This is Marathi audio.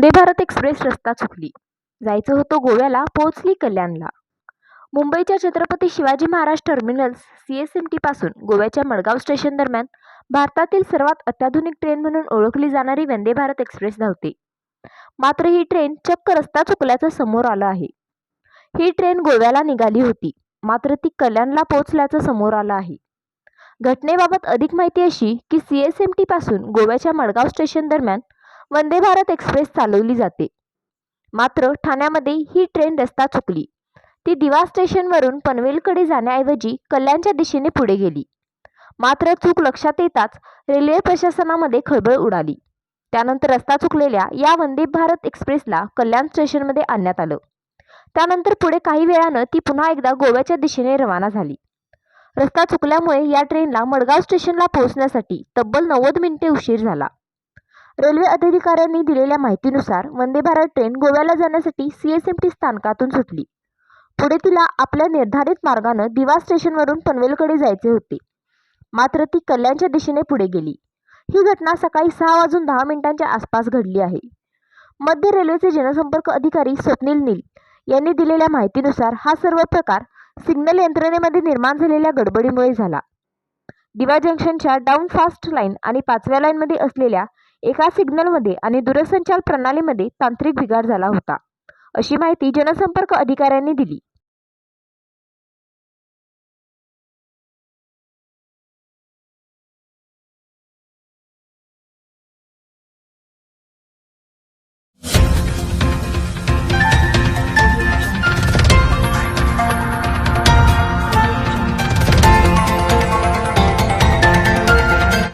भारत एक्सप्रेस रस्ता चुकली. जायचं होतं गोव्याला पोहोचली कल्याणला. मुंबईच्या Chhatrapati Shivaji Maharaj terminals C S M टीपासून गोव्याच्या मडगाव स्टेशन दरम्यान भारतातील सर्वात अत्याधुनिक ट्रेन म्हणून ओळखली जाणारी वंदे भारत एक्सप्रेस धावते. मात्र ही ट्रेन चक्क रस्ता चुकल्याचं समोर आलं आहे. ही ट्रेन गोव्याला निघाली होती. मात्र ती कल्याणला पोहोचल्याचं समोर आलं आहे. घटनेबाबत अधिक माहिती अशी की सी एस एम टीपासून गोव्याच्या मडगाव स्टेशन दरम्यान वंदे भारत एक्सप्रेस चालवली जाते. मात्र ठाण्यामध्ये ही ट्रेन रस्ता चुकली. ती दिवा स्टेशनवरून पनवेलकडे जाण्याऐवजी कल्याणच्या दिशेने पुढे गेली. मात्र चूक लक्षात येताच रेल्वे प्रशासनामध्ये खळबळ उडाली. त्यानंतर रस्ता चुकलेल्या या वंदे भारत एक्सप्रेसला कल्याण स्टेशनमध्ये आणण्यात आलं. त्यानंतर पुढे काही वेळानं ती पुन्हा एकदा गोव्याच्या दिशेने रवाना झाली. रस्ता चुकल्यामुळे या ट्रेनला मडगाव स्टेशनला पोहोचण्यासाठी तब्बल नव्वद मिनिटे उशीर झाला. रेल्वे अधिकाऱ्यांनी दिलेल्या माहितीनुसार वंदे भारत ट्रेन गोव्याला जाण्यासाठी सी एस एम टी स्थानकातून सुटली. पुढे तिला आपल्या निर्धारित मार्गानं दिवा स्टेशनवरून पनवेलकडे जायचे होते. मात्र ती कल्याणच्या दिशेने पुढे गेली. ही घटना सकाळी सहा वाजून दहा मिनिटांच्या आसपास घडली आहे. मध्य रेल्वेचे जनसंपर्क अधिकारी स्वप्नील नील यांनी दिलेल्या माहितीनुसार हा सर्व प्रकार सिग्नल यंत्रणेमध्ये निर्माण झालेल्या गडबडीमुळे झाला. दिवा जंक्शनच्या डाऊन फास्ट लाईन आणि पाचव्या लाईनमध्ये असलेल्या एका सिग्नलमध्ये आणि दूरसंचार प्रणालीमध्ये तांत्रिक बिघाड झाला होता. अशी माहिती जनसंपर्क अधिकाऱ्यांनी दिली.